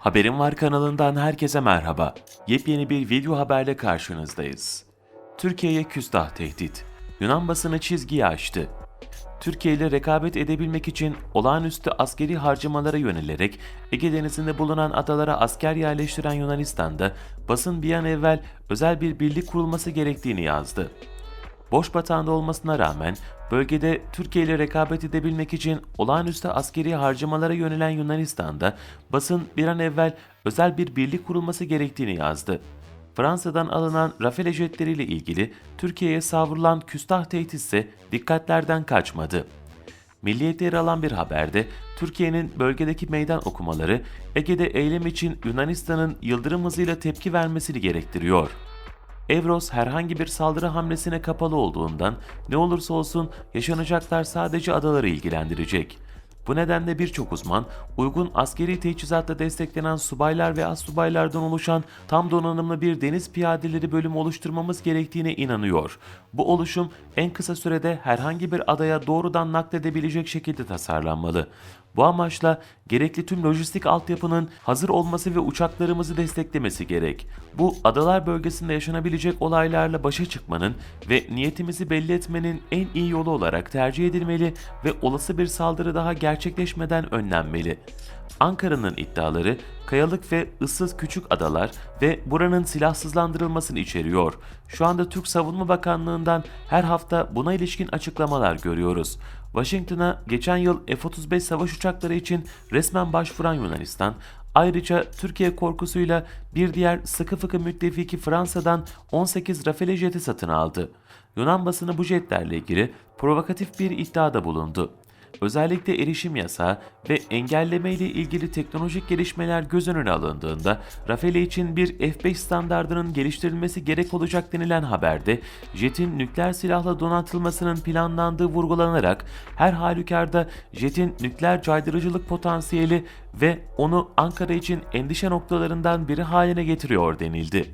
Haberim Var kanalından herkese merhaba. Yepyeni bir video haberle karşınızdayız. Türkiye'ye küstah tehdit. Yunan basını çizgiyi aştı. Türkiye ile rekabet edebilmek için olağanüstü askeri harcamalara yönelerek Ege Denizi'nde bulunan adalara asker yerleştiren Yunanistan'da basın bir an evvel özel bir birlik kurulması gerektiğini yazdı. Boş batağında olmasına rağmen bölgede Türkiye ile rekabet edebilmek için olağanüstü askeri harcamalara yönelen Yunanistan'da basın bir an evvel özel bir birlik kurulması gerektiğini yazdı. Fransa'dan alınan Rafale jetleriyle ilgili Türkiye'ye savrulan küstah tehdit ise dikkatlerden kaçmadı. Milliyet'te yer alan bir haberde Türkiye'nin bölgedeki meydan okumaları Ege'de eylem için Yunanistan'ın yıldırım hızıyla tepki vermesini gerektiriyor. Evros herhangi bir saldırı hamlesine kapalı olduğundan ne olursa olsun yaşanacaklar sadece adaları ilgilendirecek. Bu nedenle birçok uzman uygun askeri teçhizatla desteklenen subaylar ve astsubaylardan oluşan tam donanımlı bir deniz piyadeleri bölümü oluşturmamız gerektiğine inanıyor. Bu oluşum en kısa sürede herhangi bir adaya doğrudan nakledebilecek şekilde tasarlanmalı. Bu amaçla gerekli tüm lojistik altyapının hazır olması ve uçaklarımızı desteklemesi gerek. Bu adalar bölgesinde yaşanabilecek olaylarla başa çıkmanın ve niyetimizi belli etmenin en iyi yolu olarak tercih edilmeli ve olası bir saldırı daha gerçekleşmeden önlenmeli. Ankara'nın iddiaları kayalık ve ıssız küçük adalar ve buranın silahsızlandırılmasını içeriyor. Şu anda Türk Savunma Bakanlığı'ndan her hafta buna ilişkin açıklamalar görüyoruz. Washington'a geçen yıl F-35 savaş uçakları için resmen başvuran Yunanistan, ayrıca Türkiye korkusuyla bir diğer sıkı fıkı müttefiki Fransa'dan 18 Rafale jeti satın aldı. Yunan basını bu jetlerle ilgili provokatif bir iddiada bulundu. Özellikle erişim yasağı ve engelleme ile ilgili teknolojik gelişmeler göz önüne alındığında Rafale için bir F-5 standardının geliştirilmesi gerek olacak denilen haberde jetin nükleer silahla donatılmasının planlandığı vurgulanarak her halükarda jetin nükleer caydırıcılık potansiyeli ve onu Ankara için endişe noktalarından biri haline getiriyor denildi.